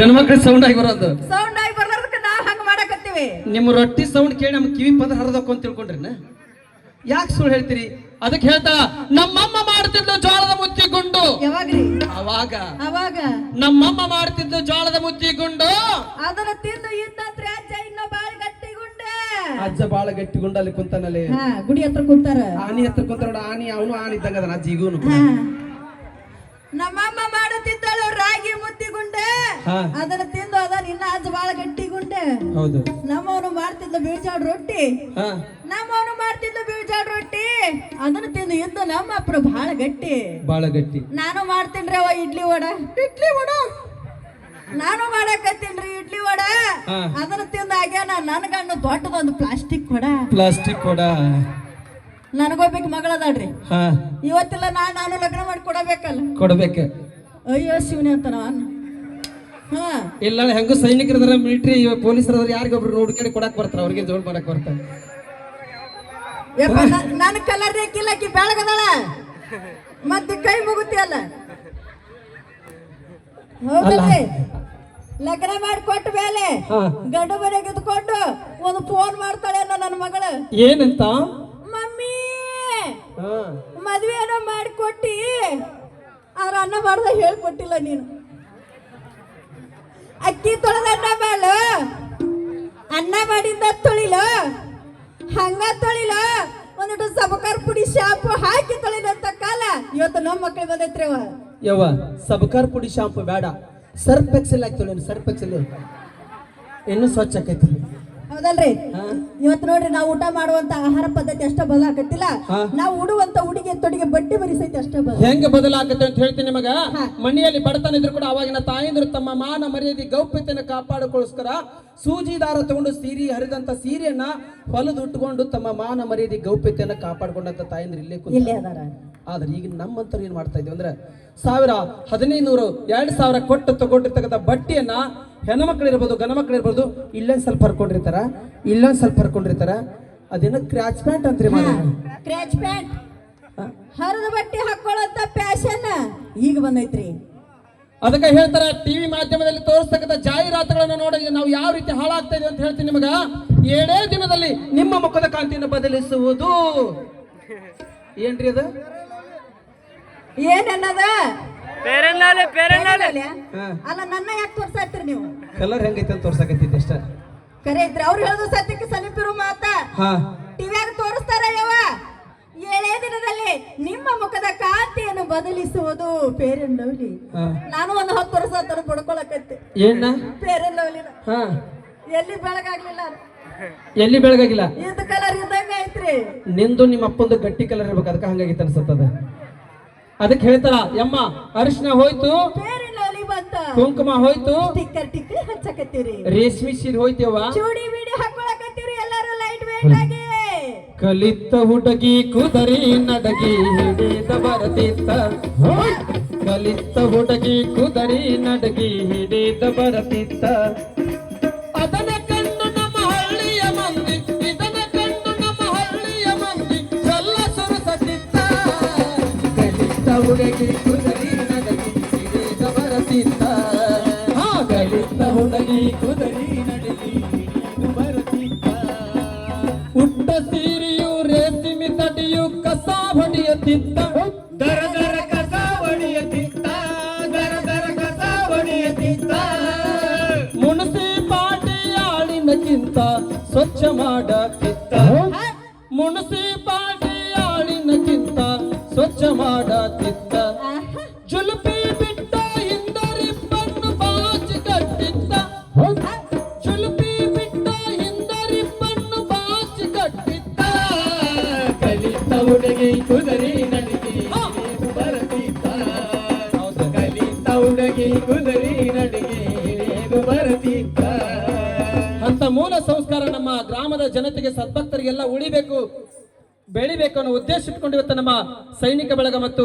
ಗಣಮಕ್ಳ sound ಆಗಿ ಬರೋದು. Sound ಆಗಿ ಬರೋದಕ್ಕೆ ನಾವ್ ಹಂಗ ಮಾಡಕತ್ತೀವಿ. ನಿಮ್ಮ ರೊಟ್ಟಿ ಸೌಂಡ್ ಕೇಳಿ ನಮ್ ಕಿವಿ ಪದ ಹರಿದಕ್ಕು ಅಂತ ತಿಳ್ಕೊಂಡ್ರಿನ? ಯಾಕೆ ಸುಳ್ಳು ಹೇಳ್ತೀರಿ? ಅದಕ್ಕೆ ಹೇಳ್ತಾ ನಮ್ಮಮ್ಮ ಮಾಡ್ತಿದ್ಲು ಜೋಳದ ಮುತ್ತಿ ಗುಂಡು. ಅವಾಗ. ಅವಾಗ. ನಮ್ಮಮ್ಮ ಮಾಡ್ತಿದ್ಲು ಜೋಳದ ಮುತ್ತಿ ಗುಂಡು. ಅದನ್ನ ತಿಂದು ಇದ್ದಂತ್ರಿ ಅಜ್ಜ ಇನ್ನೂ ಗಟ್ಟಿ ಗುಂಡೆ. ಅಜ್ಜ ಬಾಳ ಗಟ್ಟಿ ಗುಂಡ ಅಲ್ಲಿ ಕುಂತಾನಲ್ಲಿ ಗುಡಿ ಹತ್ರ ಕುಂತಾರ. ಆನಿ ಹತ್ರ ಕುಂತಾರ ಆನಿ ಅವನು ಆನಿ ಇದ್ದಂಗ ಅಜ್ಜಿಗೂನು ಅಜ್ಜ ಈಗೂನು ಹಾ. ನಮ್ಮಮ್ಮ ಮಾಡುತ್ತಿದ್ದಳು ರಾಗಿ ಮುದ್ದೆ ಗುಂಡೆ. ಅದನ್ನ ತಿಂದು ಅದ ನಿನ್ನ ಅಜ್ಜ ಬಾಳ ಗಟ್ಟಿಗುಂಡೆ ಹೌದು. ನಮ್ಮವನು ಮಾಡ್ತಿದ್ದ ಬೀಳ್ಚಾಡ್ ರೊಟ್ಟಿ. ಹಾ. ನಮ್ಮವನು ಮಾಡ್ತಿದ್ದ ಬೀಳ್ಚಾಡ್ ರೊಟ್ಟಿ. ಅದನ್ನ ತಿಂದು ಇದ್ದು ನಮ್ಮ ಅಪ್ಪರು ಬಹಳ ಗಟ್ಟಿ. ಬಾಳ ಗಟ್ಟಿ. ನಾನು ಮಾಡ್ತೀನ್ರಿ ಅವ ಇಡ್ಲಿ ವಡ. ಇಡ್ಲಿ ವಡ? ನಾನು ಮಾಡಕತ್ತೀನ್ರಿ ಇಡ್ಲಿ ವಡ. ಅದನ್ನ ತಿಂದ ಆಗ್ಯಾನ ನನಗಣ್ಣು ದೊಡ್ಡದೊಂದು ಪ್ಲಾಸ್ಟಿಕ್ ವಡ. ಪ್ಲಾಸ್ಟಿಕ್ ಕೂಡ ನನಗೊಬ್ಬಕ್ಕೆ ಮಗಳದಾಳ್ರಿ. ಹಾ. ಇವತ್ತೆಲ್ಲ ನಾ ನಾನು ಲಗ್ನ ಮಾಡಿ ಕೊಡಬೇಕಲ್ಲ ಕೊಡಬೇಕು. ಅಯ್ಯೋ ಶಿವನೇ ಅಂತ ನಾನು. ಹಾ. ಇಲ್ಲ ಹೆಂಗು ಸೈನಿಕರದ್ರ ಮಿಲಿಟರಿ ಪೊಲೀಸರ ಯಾರಿಗೊಬ್ರು ಹುಡುಕಿ ಕೊಡಕ್ ಬರ್ತಾರ ಅವ್ರಿಗೆ ಜೋಡ್ ಮಾಡಕ್ ಬರ್ತಾರ. ಯಪ್ಪ ನ- ನನ್ನ ಕಲರ್ ಕಿಲ್ಲಕ್ಕಿ ಬೆಳಗದಳ ಮತ್ತೆ ಕೈ ಮುಗುತ್ತಿಯಲ್ಲ ಹೌದಲ್ರಿ ಲಗ್ನ ಮಾಡಿ ಕೊಟ್ಟ ಮೇಲೆ ಹಾ. ಗಂಡು ಮನೆಗೆ ಇದ್ಕೊಂಡು ಒಂದು ಫೋನ್ ಮಾಡ್ತಾಳೆ ಅಲ್ಲ ನನ್ನ ಮಗಳು. ಏನಂತ? ಮದ್ವೆ ಏನೋ ಮಾಡಿಕೊಟ್ಟಿ ಅವ್ರ ಅನ್ನ ಮಾಡ್ದ ಹೇಳ್ಕೊಟ್ಟಿಲ್ಲ ನೀನು. ಅಕ್ಕಿ ತೊಳೆದ ಅನ್ನ ಮಾಡು. ಅನ್ನ ಮಾಡಿಂದ ತೊಳಿಲ. ಹಂಗ ತೊಳಿಲ. ಒಂದಿಟ್ಟು ಸಬಕಾರ ಪುಡಿ ಶಾಂಪು ಹಾಕಿ ತೊಳಿದಂತ ಕಾಲ. ಇವತ್ತು ನಮ್ಮ ಮಕ್ಳು ಬಂದೈತ್ರಿ ಅವ ಯವ್ವ, ಸಬಕಾರ ಪುಡಿ ಶಾಂಪು ಬೇಡ. ಸರ್ಫ್ ಎಕ್ಸೆಲ್ ಹಾಕ್ತೇವೆ ಸರ್ಫ್ ಎಕ್ಸೆಲ್ ಇನ್ನೂ ಸ್ವಚ್ಛ ಆಕೈತಿ. ಹೌದಲ್ರಿ? ಇವತ್ ಇವತ್ತು ನೋಡ್ರಿ ನಾವು ಊಟ ಮಾಡುವಂತ ಆಹಾರ ಪದ್ಧತಿ ಅಷ್ಟ ಬದಲಾಕತ್ತಿಲ್ಲ. ನಾವು ಉಡುವಂತ ಉಡುಗೆ ತೊಡುಗೆ ಬಟ್ಟೆ ಬರಿಸೈತಿ ಅಷ್ಟ ಬದಲ ಹೆಂಗ ಬದಲಾಗತ್ತೆ ಅಂತ ಹೇಳ್ತೀನಿ ನಿಮಗ. ಮನೆಯಲ್ಲಿ ಬಡತನ ಇದ್ರು ಕೂಡ ಅವಾಗಿನ ತಾಯಂದ್ರು ತಮ್ಮ ಮಾನ ಮರ್ಯಾದೆ ಗೌಪ್ಯತೆಯನ್ನು ಕಾಪಾಡಿಕೊಳ್ಳೋಸ್ಕರ ಸೂಜಿ ದಾರ ತಗೊಂಡು ಸೀರೆ ಹರಿದಂತ ಸೀರೆಯನ್ನ ಹೊಲದು ಉಟ್ಕೊಂಡು ತಮ್ಮ ಮಾನ ಮರ್ಯಾದೆ ಗೌಪ್ಯತೆಯನ್ನ ಕಾಪಾಡ್ಕೊಂಡಂತ ತಾಯಂದ್ರು ಇಲ್ಲೇ ಕುಂತ ಇಲ್ಲೇ ಅದಾರ. ಆದ್ರೆ ಈಗ ನಮ್ಮಂತರು ಏನ್ ಮಾಡ್ತಾ ಇದ್ದೀವಿ ಅಂದ್ರೆ ಸಾವಿರ ಹದಿನೈದು ನೂರು ಎರಡು ಸಾವಿರ ಕೊಟ್ಟು ತಗೊಂಡಿರ್ತಕ್ಕಂಥ ಬಟ್ಟೆಯನ್ನ ಹೆಣ್ಮಕ್ಳು ಇರ್ಬೋದು ಗಂಡ ಮಕ್ಳು ಇರ್ಬೋದು ಇಲ್ಲೊಂದು ಸ್ವಲ್ಪ ಹರ್ಕೊಂಡಿರ್ತಾರ ಇಲ್ಲೊಂದು ಸ್ವಲ್ಪ ಹರ್ಕೊಂಡಿರ್ತಾರ. ಅದೇನೋ ಕ್ರಾಚ್ ಪ್ಯಾಂಟ್ ಅಂತ್ರಿ ಮಾಡ ಕ್ರ್ಯಾಚ್ ಪ್ಯಾಂಟ್ ಹರಿದ ಬಟ್ಟೆ ಹಾಕೊಳ್ಳೋಂತ ಫ್ಯಾಷನ್ ಈಗ ಬಂದೈತ್ರಿ. ಅದಕ್ಕೆ ಹೇಳ್ತಾರ ಟಿವಿ ಮಾಧ್ಯಮದಲ್ಲಿ ತೋರಿಸ್ತಕ್ಕಂಥ ಜಾಹೀರಾತುಗಳನ್ನು ನೋಡಿ ನಾವು ಯಾವ ರೀತಿ ಹಾಳಾಗ್ತಾ ಇದೆ ಅಂತ ಹೇಳ್ತೀನಿ ನಿಮಗ. ಏಳೇ ದಿನದಲ್ಲಿ ನಿಮ್ಮ ಮುಖದ ಕಾಂತಿಯನ್ನು ಬದಲಿಸುವುದು. ಏನ್ರಿ ಅದು? ಏನನ್ನದ? ಅಲ್ಲ ನನ್ನ ಯಾಕೆ ತೋರ್ಸಾತ್ರಿ ನೀವು? ಕಲರ್ ಹೆಂಗೈತೆ ಅಂತ ತೋರ್ಸಕತ್ತಿದ್ದೆ ಅಷ್ಟ. ಕರೆ ಇದ್ರೆ ಅವ್ರು ಹೇಳೋದು ಸತ್ಯಕ್ಕೆ ಸಮೀಪಿರು ಮಾತ. ಹಾ. ಟಿವ್ಯಾಗ ತೋರಿಸ್ತಾರ ಯವ ಏಳೇ ದಿನದಲ್ಲಿ ನಿಮ್ಮ ಮುಖದ ಕಾಂತಿಯನ್ನು ಬದಲಿಸುವುದು ಪೇರನ್ ಲವ್ಲಿ ಹಾ. ನಾನು ಒಂದು ಹತ್ತು ವರ್ಷ ತರ ಪಡ್ಕೊಳಕತ್ತೆ. ಏನ? ಪೇರನ್ ಲವ್ಲಿನ ಹಾ. ಎಲ್ಲಿ ಬೆಳಗಾಗ್ಲಿಲ್ಲ ಎಲ್ಲಿ ಬೆಳಗಾಗಿಲ್ಲ? ಇದು ಕಲರ್ ಇದ್ದಂಗೆ ಐತ್ರಿ. ನಿಂದು ನಿಮ್ಮ ಅಪ್ಪಂದು ಗಟ್ಟಿ ಕಲರ್ ಇರ್ಬೇಕು ಅದಕ್ಕೆ ಹಂಗಾಗಿತ್ತು ಅನ್ಸತ್ತದ. ಅದಕ್ಕೆ ಹೇಳ್ತಾರ ಯಮ್ಮ ಅರಿಶಿನ ಹೋಯ್ತು ಲವ್ಲಿ ಕುಂಕುಮ ಹೋಯ್ತು. ಟಿಕ್ಕರ್ ಟಿಕ್ಕರ್ ಹಚ್ಚಕತ್ತೀರಿ ರೇಷ್ಮಿ ಸೀರೆ ಹೋಯ್ತೇವ ಚೂಡಿ ಬಿಡಿ ಹಾಕೊಳಕತ್ತೀರಿ ಎಲ್ಲರೂ ಲೈಟ್ ವೇಟ್ ಆಗಿ. ಕಲಿತ ಹುಡುಗಿ ಕುದರಿ ನಡಗಿ ಹಿಡಿದ ಬರತಿತ್ತ. ಕಲಿತ ಹುಡುಗಿ ಕುದರಿ ನಡಗಿ ಹಿಡಿದ ಬರತಿತ್ತ. ಅದನ ಕಣ್ಣು ನಮ್ಮ ಹಳ್ಳಿಯ ಮಂದಿ ಇದನ ಕಣ್ಣು ನಮ್ಮ ಹಳ್ಳಿಯ ಮಂದಿ ಎಲ್ಲ ಸುರಸತಿತ್ತ. ಕಲಿತ ಹುಡುಗಿ ಕುದರಿ ಹಾ ಕಲಿತ ಹುಡುಗಿ ಕುದರಿ ನಡಗಿ ಉಟ್ಟ ಸೀರೆಯು ರೇಸಿಮಿ ತಡಿಯು ಕಸ ಹೊಡೆಯುತ್ತಿದ್ದ. ದರ ದರ ಕಸ ಹೊಡೆಯುತ್ತಿದ್ದ. ದರ ದರ ಕಸ ಹೊಡೆಯುತ್ತಿದ್ದ. ಮುನ್ಸಿಪಾಲ್ಟಿ ಆಳಿನಕ್ಕಿಂತ ಸ್ವಚ್ಛ ಮಾಡಕ್ಕಿತ್ತ. ಮುನ್ಸಿಪಾಲ್ಟಿ ಆಳಿನಕ್ಕಿಂತ ಸ್ವಚ್ಛ ಮಾಡಕ್ಕಿತ್ತ. ಅಂತ ಮೂಲ ಸಂಸ್ಕಾರ ನಮ್ಮ ಗ್ರಾಮದ ಜನತೆಗೆ ಸದ್ಭಕ್ತರಿಗೆಲ್ಲ ಉಳಿಬೇಕು, ಬೆಳಿಬೇಕು ಅನ್ನೋ ಉದ್ದೇಶ ಇಟ್ಕೊಂಡು ನಮ್ಮ ಸೈನಿಕ ಬಳಗ ಮತ್ತು